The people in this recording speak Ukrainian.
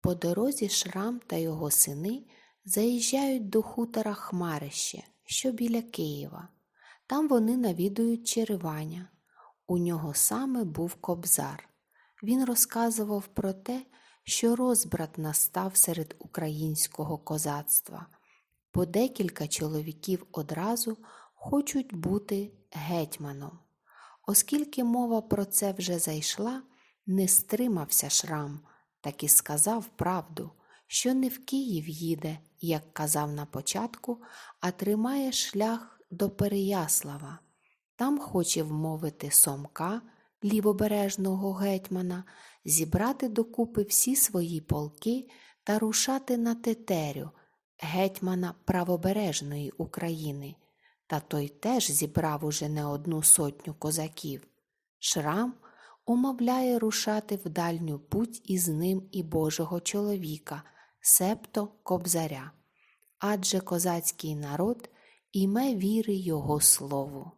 По дорозі Шрам та його сини заїжджають до хутора Хмарище, що біля Києва. Там вони навідують Череваня. У нього саме був кобзар. Він розказував про те, що розбрат настав серед українського козацтва, бо декілька чоловіків одразу хочуть бути гетьманом. Оскільки мова про це вже зайшла, не стримався Шрам, так і сказав правду, що не в Київ їде, як казав на початку, а тримає шлях до Переяслава. Там хоче вмовити Сомка, лівобережного гетьмана, зібрати докупи всі свої полки та рушати на Тетерю, гетьмана правобережної України. Та той теж зібрав уже не одну сотню козаків. Шрам умовляє рушати в дальню путь із ним і Божого чоловіка, септо кобзаря. Адже козацький народ іме віри його слову.